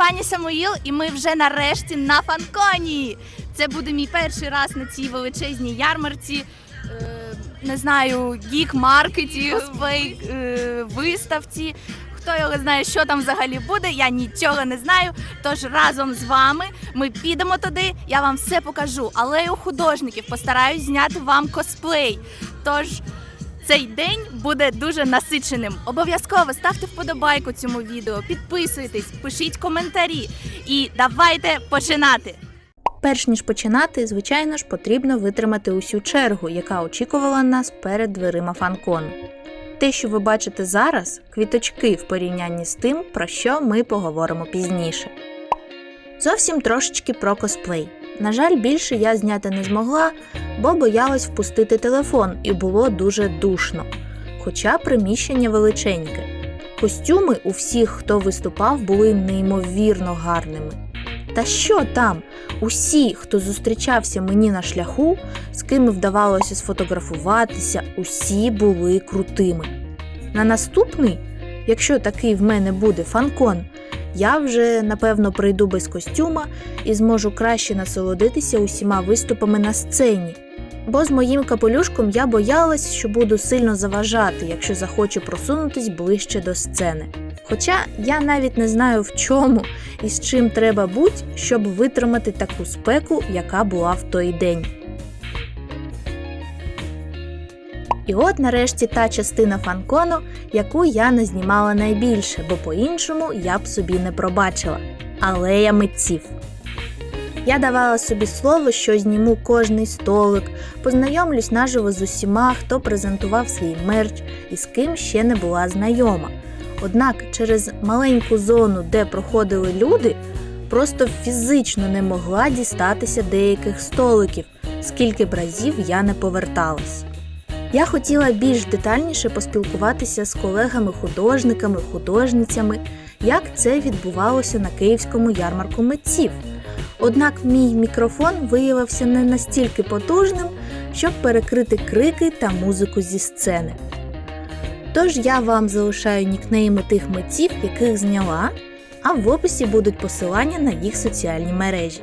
пані Самуїл, і ми вже нарешті на фанконі. Це буде мій перший раз на цій величезній ярмарці. е, Не знаю, гік-маркеті, косплей е, виставці. Хто його знає, що там взагалі буде, я нічого не знаю. Тож разом з вами ми підемо туди, я вам все покажу. Алею художників постараюсь зняти вам косплей. Тож цей день буде дуже насиченим. Обов'язково ставте вподобайку цьому відео, підписуйтесь, пишіть коментарі і давайте починати. Перш ніж починати, звичайно ж, потрібно витримати усю чергу, яка очікувала нас перед дверима фанкону. Те, що ви бачите зараз, квіточки в порівнянні з тим, про що ми поговоримо пізніше. Зовсім трошечки про косплей. На жаль, більше я зняти не змогла, бо боялась впустити телефон і було дуже душно. Хоча приміщення величеньке. Костюми у всіх, хто виступав, були неймовірно гарними. Та що там? Усі, хто зустрічався мені на шляху, з ким вдавалося сфотографуватися, усі були крутими. На наступний, якщо такий в мене буде фанкон, я вже напевно прийду без костюма і зможу краще насолодитися усіма виступами на сцені. Бо з моїм капелюшком я боялась, що буду сильно заважати, якщо захочу просунутись ближче до сцени. Хоча я навіть не знаю в чому і з чим треба бути, щоб витримати таку спеку, яка була в той день. І от нарешті та частина фанкону, яку я не знімала найбільше, бо по-іншому я б собі не пробачила. Алея митців. Я давала собі слово, що зніму кожний столик, познайомлюсь наживо з усіма, хто презентував свій мерч і з ким ще не була знайома. Однак через маленьку зону, де проходили люди, просто фізично не могла дістатися деяких столиків, скільки б разів я не поверталась. Я хотіла більш детальніше поспілкуватися з колегами-художниками, художницями, як це відбувалося на київському ярмарку митців. Однак мій мікрофон виявився не настільки потужним, щоб перекрити крики та музику зі сцени. Тож я вам залишаю нікнейми тих митців, яких зняла, а в описі будуть посилання на їх соціальні мережі.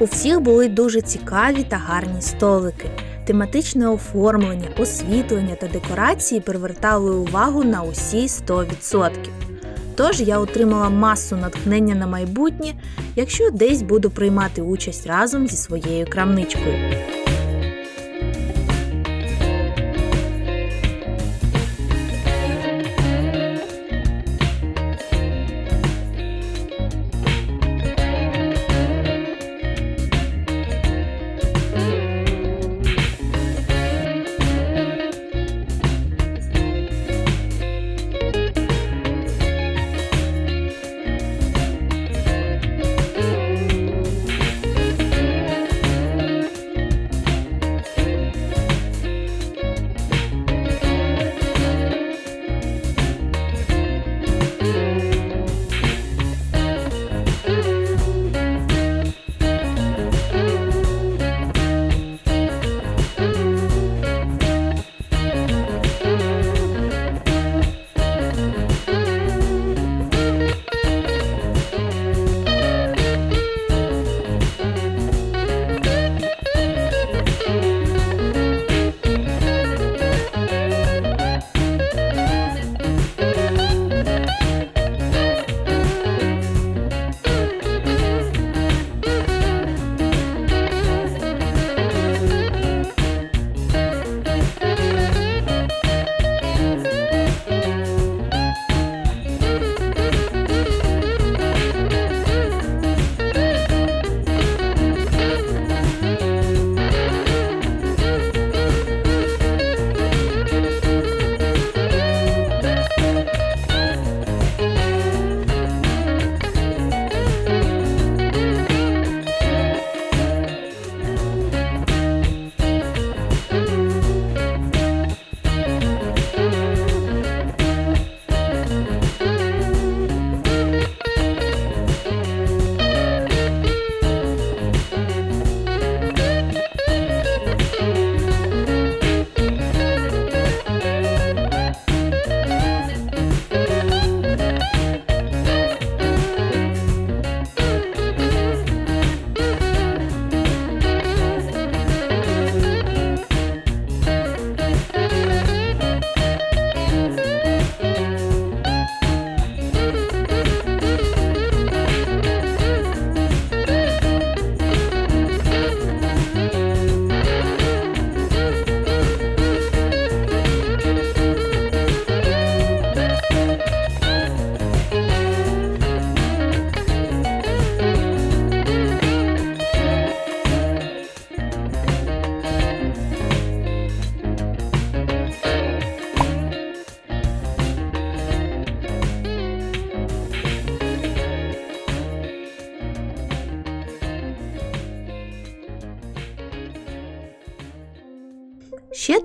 У всіх були дуже цікаві та гарні столики. Тематичне оформлення, освітлення та декорації привертали увагу на усі 100%. Тож я отримала масу натхнення на майбутнє, якщо десь буду приймати участь разом зі своєю крамничкою.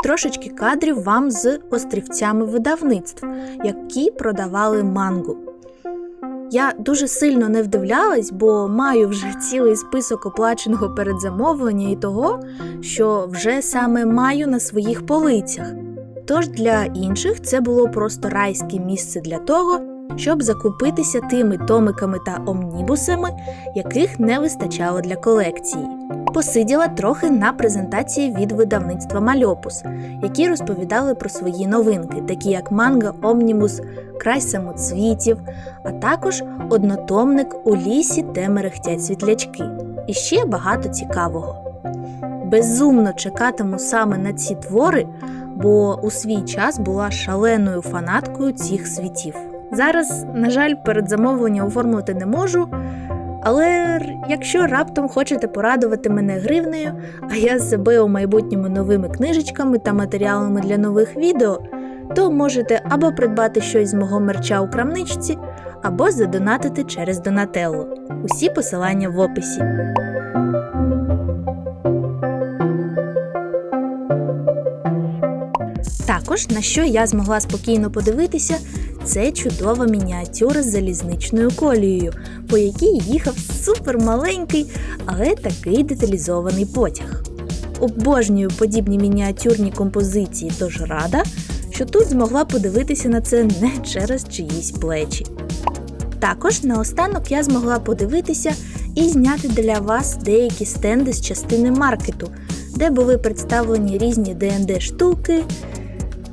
Трошечки кадрів вам з острівцями видавництв, які продавали мангу. Я дуже сильно не вдивлялась, бо маю вже цілий список оплаченого передзамовлення і того, що вже саме маю на своїх полицях. Тож для інших це було просто райське місце для того, щоб закупитися тими томиками та омнібусами, яких не вистачало для колекції. Посиділа трохи на презентації від видавництва Мальопус, які розповідали про свої новинки, такі як манга Омнімус, Край самоцвітів, а також однотомник у лісі, де мерехтять світлячки. І ще багато цікавого. Безумно чекатиму саме на ці твори, бо у свій час була шаленою фанаткою цих світів. Зараз, на жаль, передзамовлення оформити не можу. Але якщо раптом хочете порадувати мене гривнею, а я себе у майбутньому новими книжечками та матеріалами для нових відео, то можете або придбати щось з мого мерча у крамничці, або задонатити через Донателло. Усі посилання в описі. Також на що я змогла спокійно подивитися, це чудова мініатюра з залізничною колією, по якій їхав супермаленький, але такий деталізований потяг. Обожнюю подібні мініатюрні композиції, тож рада, що тут змогла подивитися на це не через чиїсь плечі. Також наостанок я змогла подивитися і зняти для вас деякі стенди з частини маркету, де були представлені різні ДНД штуки.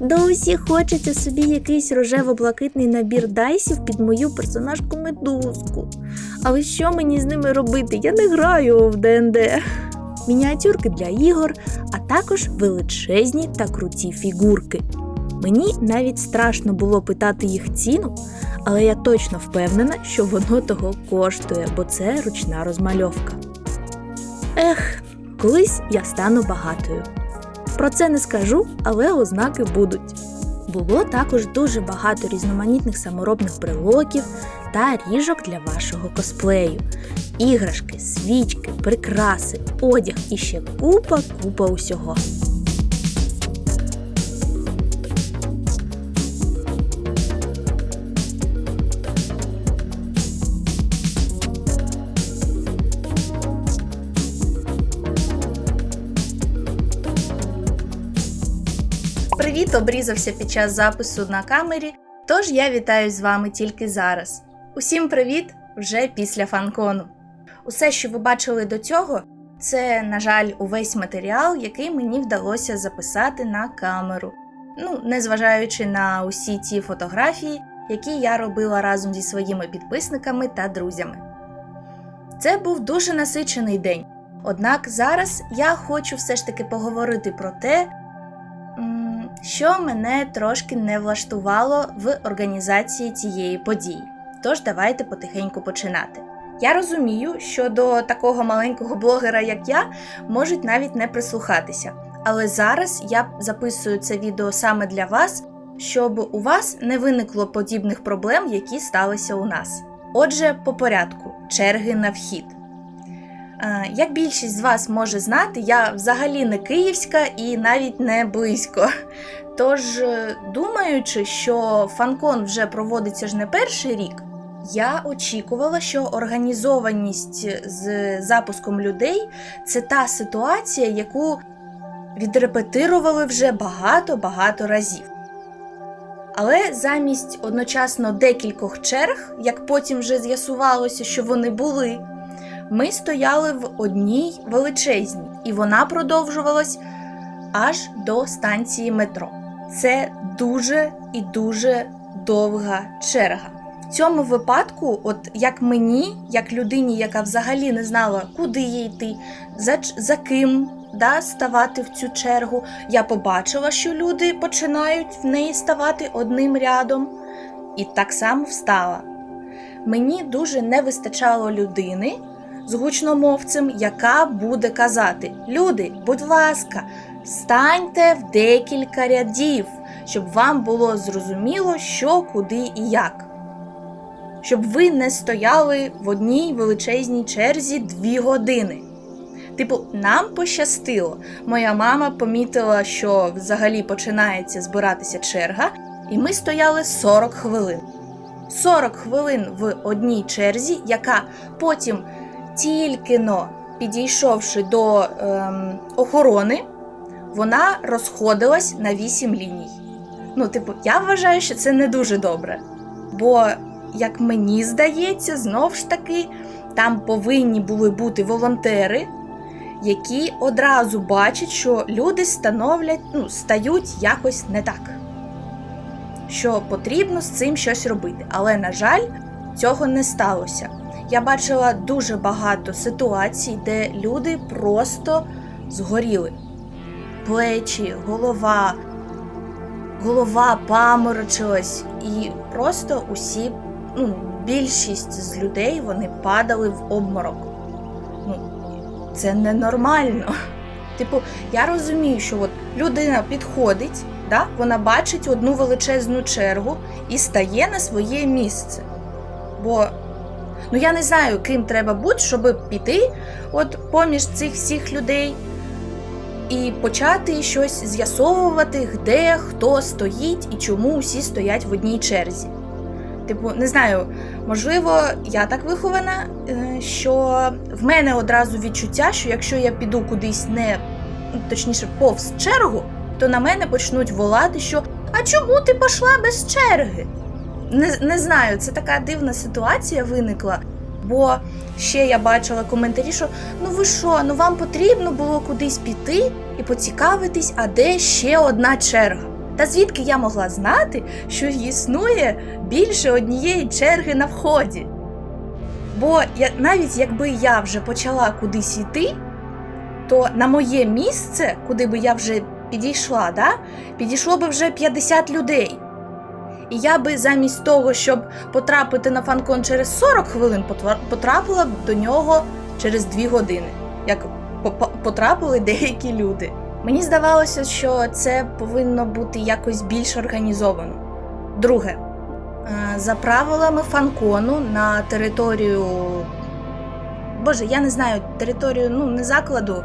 До усіх хочеться собі якийсь рожево-блакитний набір дайсів під мою персонажку медузку. Але що мені з ними робити? Я не граю в ДНД. Мініатюрки для ігор, а також величезні та круті фігурки. Мені навіть страшно було питати їх ціну, але я точно впевнена, що воно того коштує, бо це ручна розмальовка. Ех, колись я стану багатою. Про це не скажу, але ознаки будуть. Було також дуже багато різноманітних саморобних брелоків та ріжок для вашого косплею. Іграшки, свічки, прикраси, одяг і ще купа купа усього. Привіт, обрізався під час запису на камері, тож я вітаю з вами тільки зараз. Усім привіт вже після фанкону. Усе, що ви бачили до цього, це, на жаль, увесь матеріал, який мені вдалося записати на камеру. Ну, незважаючи на усі ті фотографії, які я робила разом зі своїми підписниками та друзями. Це був дуже насичений день. Однак зараз я хочу все ж таки поговорити про те, що мене трошки не влаштувало в організації цієї події. Тож давайте потихеньку починати. Я розумію, що до такого маленького блогера, як я, можуть навіть не прислухатися. Але зараз я записую це відео саме для вас, щоб у вас не виникло подібних проблем, які сталися у нас. Отже, по порядку черги на вхід. Е, Як більшість з вас може знати, я взагалі не київська і навіть не близько. Тож, е, думаючи, що фанкон вже проводиться ж не перший рік, я очікувала, що організованість з запуском людей це та ситуація, яку відрепетирували вже багато-багато разів. Але замість одночасно декількох черг, як потім вже з'ясувалося, що вони були, ми стояли в одній величезній, і вона продовжувалась аж до станції метро. Це дуже і дуже довга черга. В цьому випадку, от як мені, як людині, яка взагалі не знала, куди їй йти, за, за ким да, ставати в цю чергу, я побачила, що люди починають в неї ставати одним рядом, і так само встала. Мені дуже не вистачало людини з гучномовцем, яка буде казати: Люди, будь ласка, станьте в декілька рядів, щоб вам було зрозуміло, що, куди і як. Щоб ви не стояли в одній величезній черзі дві години. Типу, нам пощастило. Моя мама помітила, що взагалі починається збиратися черга, і ми стояли 40 хвилин. 40 хвилин в одній черзі, яка потім тільки но підійшовши до ем, охорони, вона розходилась на 8 ліній. Ну, типу, я вважаю, що це не дуже добре. Бо, як мені здається, знов ж таки, там повинні були бути волонтери, які одразу бачать, що люди становлять, ну, стають якось не так. Що потрібно з цим щось робити. Але, на жаль, цього не сталося. Я бачила дуже багато ситуацій, де люди просто згоріли. Плечі, голова, голова паморочилась, і просто усі, ну, більшість з людей вони падали в обморок. Ну, це ненормально. Типу, я розумію, що от людина підходить, да, вона бачить одну величезну чергу і стає на своє місце. Бо ну я не знаю, ким треба бути, щоб піти от поміж цих всіх людей і почати щось з'ясовувати, де хто стоїть і чому усі стоять в одній черзі. Типу, не знаю, можливо, я так вихована, е, що в мене одразу відчуття, що якщо я піду кудись не ну, точніше повз чергу, то на мене почнуть волати, що а чому ти пішла без черги? Не, не знаю, це така дивна ситуація виникла. Бо ще я бачила коментарі, що ну ви що, ну вам потрібно було кудись піти і поцікавитись, а де ще одна черга. Та звідки я могла знати, що існує більше однієї черги на вході? Бо я, навіть якби я вже почала кудись йти, то на моє місце, куди би я вже підійшла, да, підійшло би вже 50 людей. І я би замість того, щоб потрапити на фанкон через 40 хвилин, потрапила б до нього через 2 години, як по- по- потрапили деякі люди. Мені здавалося, що це повинно бути якось більш організовано. Друге, е, за правилами фанкону на територію. Боже, я не знаю, територію, ну, не закладу,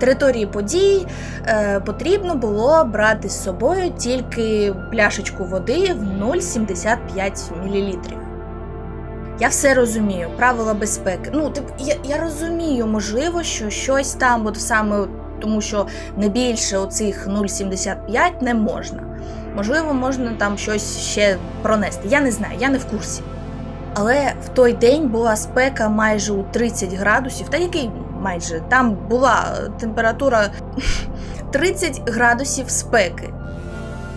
території подій е, потрібно було брати з собою тільки пляшечку води в 0,75 мл. Я все розумію, правила безпеки. Ну, тип, я, я розумію, можливо, що щось там, от саме тому що не більше оцих 0,75 не можна. Можливо, можна там щось ще пронести. Я не знаю, я не в курсі. Але в той день була спека майже у 30 градусів, та який майже там була температура 30 градусів спеки.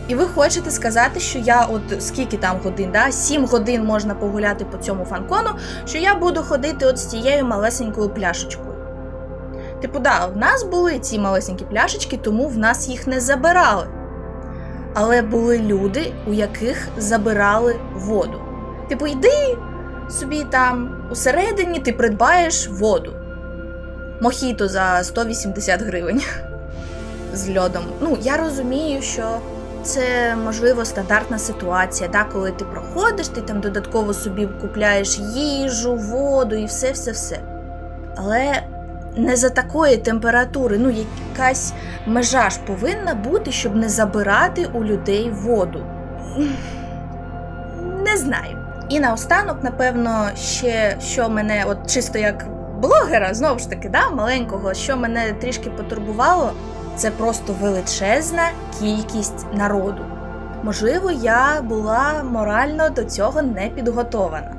І ви хочете сказати, що я от скільки там годин, да? 7 годин можна погуляти по цьому фанкону, що я буду ходити от з цією малесенькою пляшечкою. Типу, да, в нас були ці малесенькі пляшечки, тому в нас їх не забирали. Але були люди, у яких забирали воду. Типу, йди собі там усередині ти придбаєш воду. Мохіто за 180 гривень з льодом. Ну, я розумію, що це можливо стандартна ситуація, да, коли ти проходиш, ти там додатково собі купляєш їжу, воду і все-все-все. Але не за такої температури, ну, якась межа ж повинна бути, щоб не забирати у людей воду. Не знаю. І наостанок, напевно, ще що мене, от чисто як блогера, знову ж таки, да, маленького, що мене трішки потурбувало, це просто величезна кількість народу. Можливо, я була морально до цього не підготована.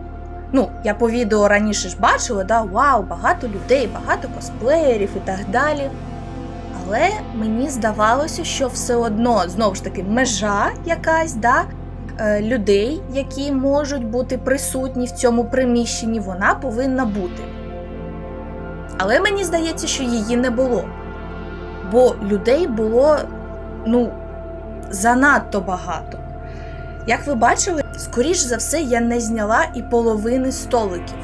Ну, я по відео раніше ж бачила, да, вау, багато людей, багато косплеєрів і так далі. Але мені здавалося, що все одно, знову ж таки, межа якась, да, е, людей, які можуть бути присутні в цьому приміщенні, вона повинна бути. Але мені здається, що її не було. Бо людей було ну, занадто багато. Як ви бачили, скоріш за все, я не зняла і половини столиків,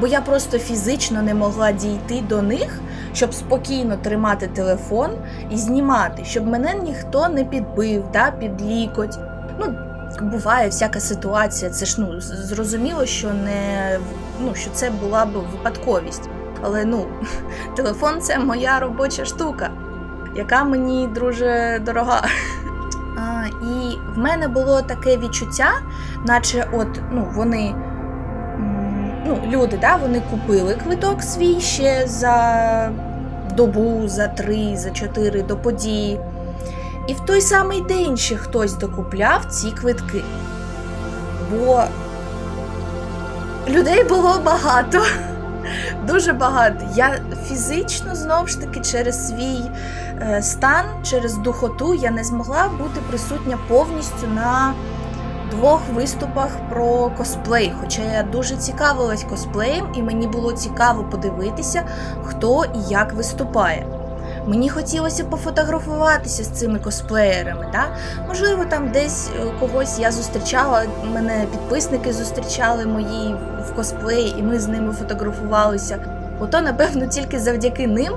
бо я просто фізично не могла дійти до них, щоб спокійно тримати телефон і знімати, щоб мене ніхто не підбив, да, під лікоть. Ну, буває всяка ситуація. Це ж ну зрозуміло, що не ну, що це була б випадковість. Але ну, телефон це моя робоча штука, яка мені дуже дорога. А, і в мене було таке відчуття, наче от ну, вони. Ну, люди, да, вони купили квиток свій ще за добу, за три, за чотири до події. І в той самий день ще хтось докупляв ці квитки. Бо людей було багато. Дуже багато. Я фізично знову ж таки через свій е, стан, через духоту я не змогла бути присутня повністю на двох виступах про косплей. Хоча я дуже цікавилась косплеєм, і мені було цікаво подивитися, хто і як виступає. Мені хотілося пофотографуватися з цими косплеєрами. Да? Можливо, там десь е, когось я зустрічала, мене підписники зустрічали мої в косплеї, і ми з ними фотографувалися. Ото, напевно, тільки завдяки ним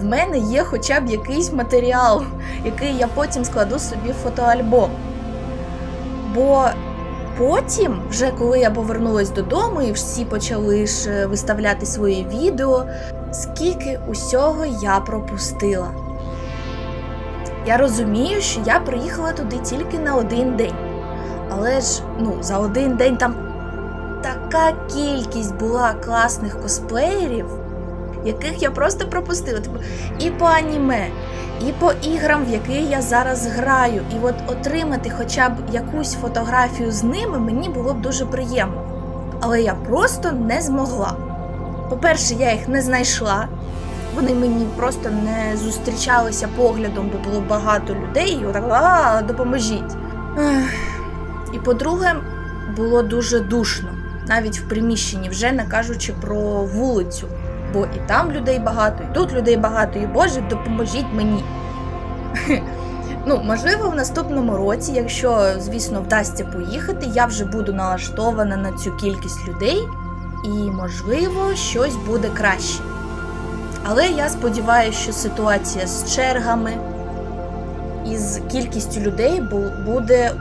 в мене є хоча б якийсь матеріал, який я потім складу собі в фотоальбом. Бо потім, вже коли я повернулась додому і всі почали ж е, виставляти свої відео, скільки усього я пропустила. Я розумію, що я приїхала туди тільки на один день. Але ж ну, за один день там така кількість була класних косплеєрів, яких я просто пропустила. Типу, і по аніме, і по іграм, в які я зараз граю. І от отримати хоча б якусь фотографію з ними мені було б дуже приємно. Але я просто не змогла. По-перше, я їх не знайшла. Вони мені просто не зустрічалися поглядом, бо було багато людей, і отак а, допоможіть. І по-друге, було дуже душно, навіть в приміщенні, вже не кажучи про вулицю. Бо і там людей багато, і тут людей багато, і Боже, допоможіть мені. Ну, можливо, в наступному році, якщо, звісно, вдасться поїхати, я вже буду налаштована на цю кількість людей, і, можливо, щось буде краще. Але я сподіваюся, що ситуація з чергами і з кількістю людей буде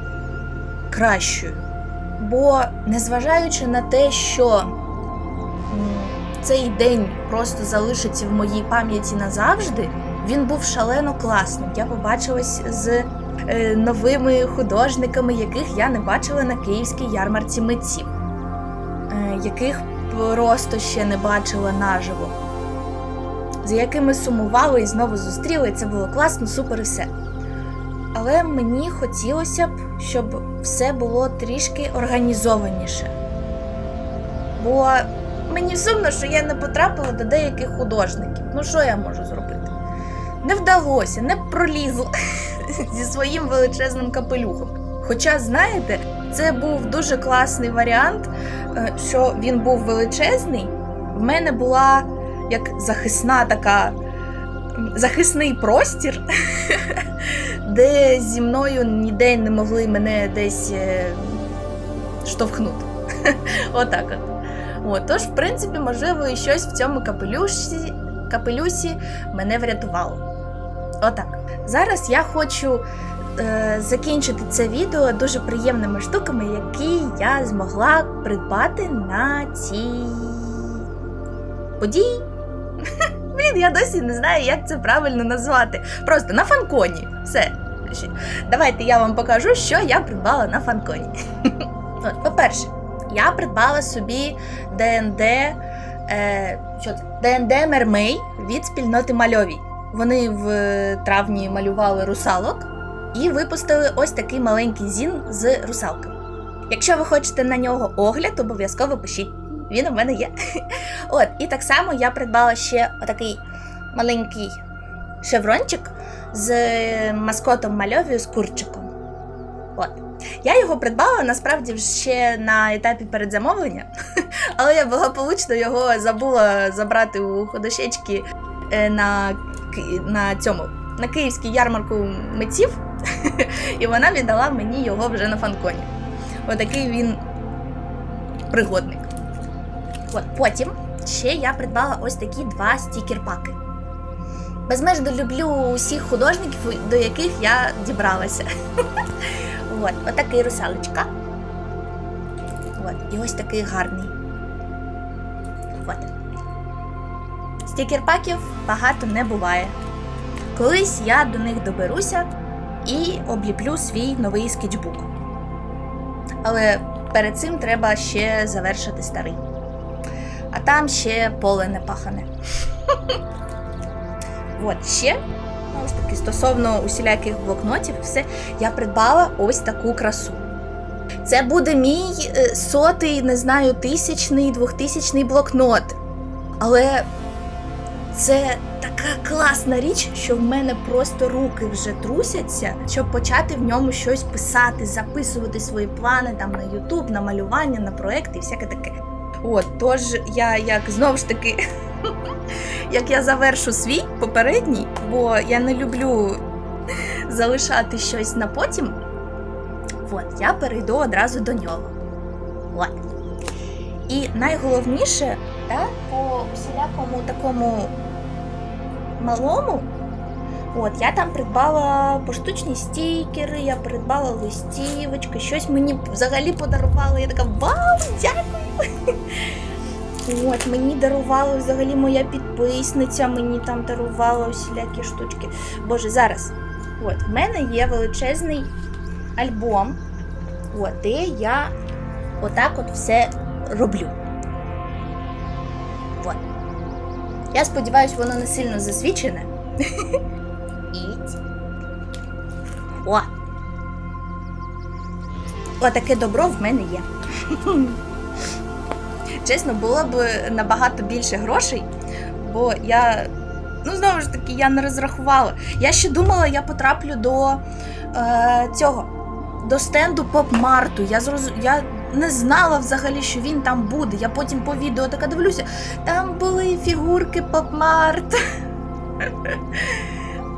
кращою. Бо, незважаючи на те, що цей день просто залишиться в моїй пам'яті назавжди, він був шалено класним. Я побачилась з е, новими художниками, яких я не бачила на київській ярмарці митців, е, яких просто ще не бачила наживо, з якими сумували і знову зустріли. Це було класно, супер і все. Але мені хотілося б, щоб все було трішки організованіше. Бо мені сумно, що я не потрапила до деяких художників. Ну що я можу зробити? Не вдалося, не пролізла зі своїм величезним капелюхом. Хоча, знаєте, це був дуже класний варіант, е, що він був величезний. В мене була як захисна така захисний простір, де зі мною ніде не могли мене десь е, штовхнути. Отак от. От, тож, в принципі, можливо, і щось в цьому капелюші, капелюсі мене врятувало. Отак. Зараз я хочу закінчити це відео дуже приємними штуками, які я змогла придбати на цій події. Блін, я досі не знаю, як це правильно назвати. Просто на фанконі. Все. Давайте я вам покажу, що я придбала на фанконі. От, по-перше, я придбала собі ДНД. Е, що це? ДНД Мермей від спільноти Мальовій. Вони в е, травні малювали русалок і випустили ось такий маленький зін з русалками. Якщо ви хочете на нього огляд, обов'язково пишіть. Він у мене є. От, і так само я придбала ще отакий маленький шеврончик з маскотом мальовію з курчиком. От. Я його придбала насправді ще на етапі передзамовлення, але я благополучно його забула забрати у ходошечки е, на, на цьому на київській ярмарку митців, і вона віддала мені його вже на фанконі. Отакий він пригодник. От, потім ще я придбала ось такі два стікер-паки. Безмежно люблю усіх художників, до яких я дібралася. От, отакий русалочка. От, і ось такий гарний. От. Стікерпаків багато не буває. Колись я до них доберуся і обліплю свій новий скетчбук. Але перед цим треба ще завершити старий. А там ще поле не пахане. От ще, ну, ось таки, стосовно усіляких блокнотів, все, я придбала ось таку красу. Це буде мій е, сотий, не знаю, тисячний, двохтисячний блокнот. Але це така класна річ, що в мене просто руки вже трусяться, щоб почати в ньому щось писати, записувати свої плани там на Ютуб, на малювання, на проекти і всяке таке. От, тож я як знову ж таки, як я завершу свій попередній, бо я не люблю залишати щось на потім. От, я перейду одразу до нього. От. І найголовніше, та, по всілякому такому малому, от, я там придбала поштучні стікери, я придбала листівочки, щось мені взагалі подарували. Я така вау, дякую! От, мені дарувала взагалі моя підписниця, мені там дарувала усілякі штучки. Боже, зараз. От, в мене є величезний альбом, от, де я отак от все роблю. От. Я сподіваюся, воно не сильно засвічене. О! Отаке добро в мене є. Чесно, було б набагато більше грошей, бо я. Ну, знову ж таки, я не розрахувала. Я ще думала, я потраплю до е, цього, до стенду поп-марту. Я зроз... я не знала взагалі, що він там буде. Я потім по відео така дивлюся, там були фігурки поп-март.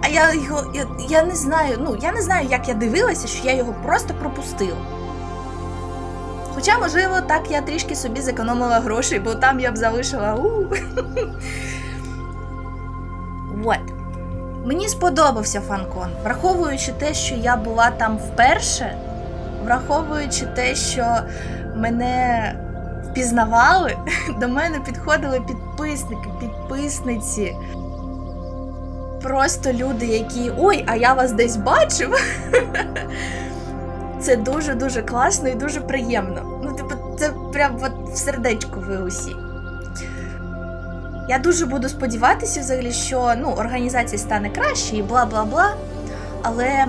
А я його. Я, я не знаю, ну, я не знаю, як я дивилася, що я його просто пропустила. Хоча, можливо, так я трішки собі зекономила грошей, бо там я б залишила. От. Мені сподобався фанкон, враховуючи те, що я була там вперше, враховуючи те, що мене впізнавали, до мене підходили підписники, підписниці. Просто люди, які. Ой, а я вас десь бачив. Це дуже-дуже класно і дуже приємно. Ну, типу, це прям от в сердечко ви усі. Я дуже буду сподіватися, взагалі, що ну, організація стане краще і бла бла бла. Але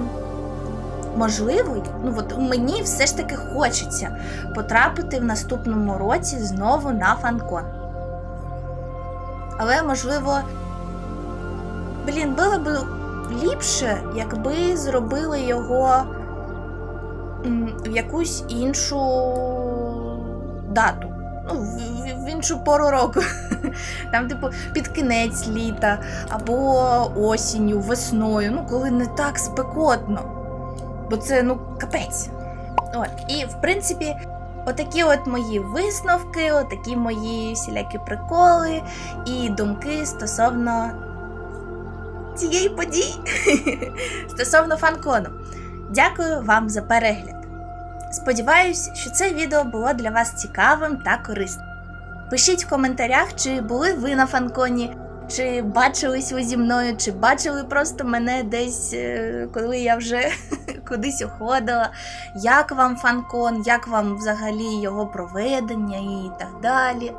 можливо, ну от мені все ж таки хочеться потрапити в наступному році знову на фанкон. Але можливо, блін, було б ліпше, якби зробили його в якусь іншу дату. Ну, в, іншу пору року. Там, типу, під кінець літа або осінню, весною, ну коли не так спекотно. Бо це ну капець. От. І в принципі, отакі от мої висновки, отакі мої всілякі приколи і думки стосовно цієї події. стосовно фанкону. Дякую вам за перегляд. Сподіваюсь, що це відео було для вас цікавим та корисним. Пишіть в коментарях, чи були ви на фанконі, чи бачились ви зі мною, чи бачили просто мене десь, е, коли я вже кудись уходила. Як вам фанкон, як вам взагалі його проведення і так далі.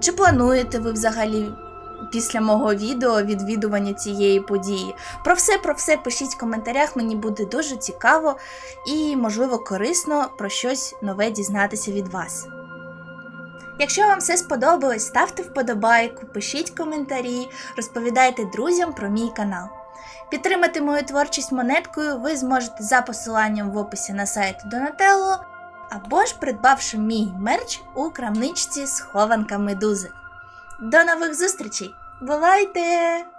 Чи плануєте ви взагалі після мого відео відвідування цієї події? Про все, про все пишіть в коментарях, мені буде дуже цікаво і, можливо, корисно про щось нове дізнатися від вас. Якщо вам все сподобалось, ставте вподобайку, пишіть коментарі, розповідайте друзям про мій канал. Підтримати мою творчість монеткою ви зможете за посиланням в описі на сайт Donatello, або ж придбавши мій мерч у крамничці схованка медузи. До нових зустрічей! Бувайте!